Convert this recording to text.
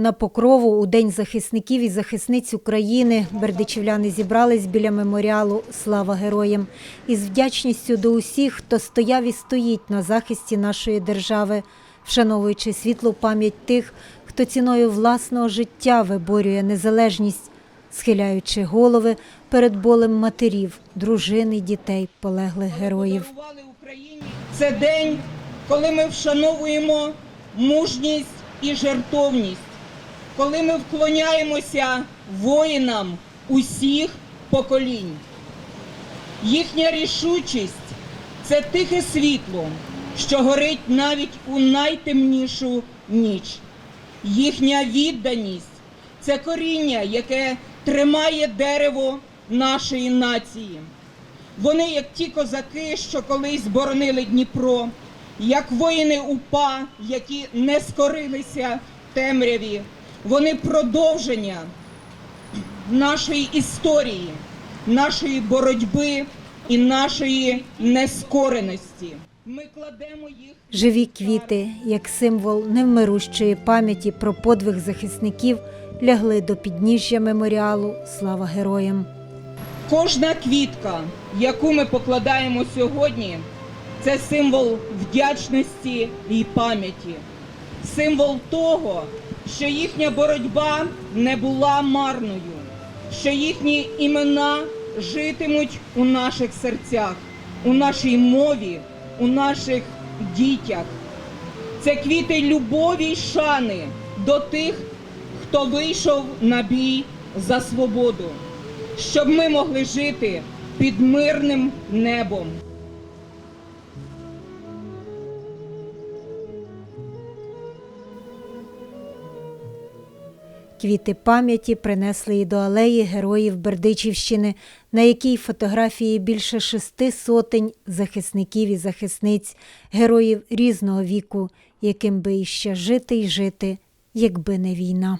На покрову у День захисників і захисниць України. Бердичівляни зібрались біля меморіалу Слава героям із вдячністю до усіх, хто стояв і стоїть на захисті нашої держави, вшановуючи світлу пам'ять тих, хто ціною власного життя виборює незалежність, схиляючи голови перед болем матерів, дружин і дітей полеглих героїв. Це день, коли ми вшановуємо мужність і жертовність, коли ми вклоняємося воїнам усіх поколінь. Їхня рішучість це тихе світло, що горить навіть у найтемнішу ніч. Їхня відданість це коріння, яке тримає дерево нашої нації. Вони, як ті козаки, що колись боронили Дніпро, як воїни УПА, які не скорилися темряві, вони продовження нашої історії, нашої боротьби і нашої нескореності. Ми кладемо їх Живі квіти, як символ невмирущої пам'яті про подвиг захисників, лягли до підніжжя меморіалу Слава героям. Кожна квітка, яку ми покладаємо сьогодні, це символ вдячності і пам'яті, символ того, що їхня боротьба не була марною, що їхні імена житимуть у наших серцях, у нашій мові, у наших дітях. Це квіти любові й шани до тих, хто вийшов на бій за свободу, щоб ми могли жити під мирним небом. Квіти пам'яті принесли і до алеї героїв Бердичівщини, на якій фотографії більше шести сотень захисників і захисниць, героїв різного віку, яким би іще жити й жити, якби не війна.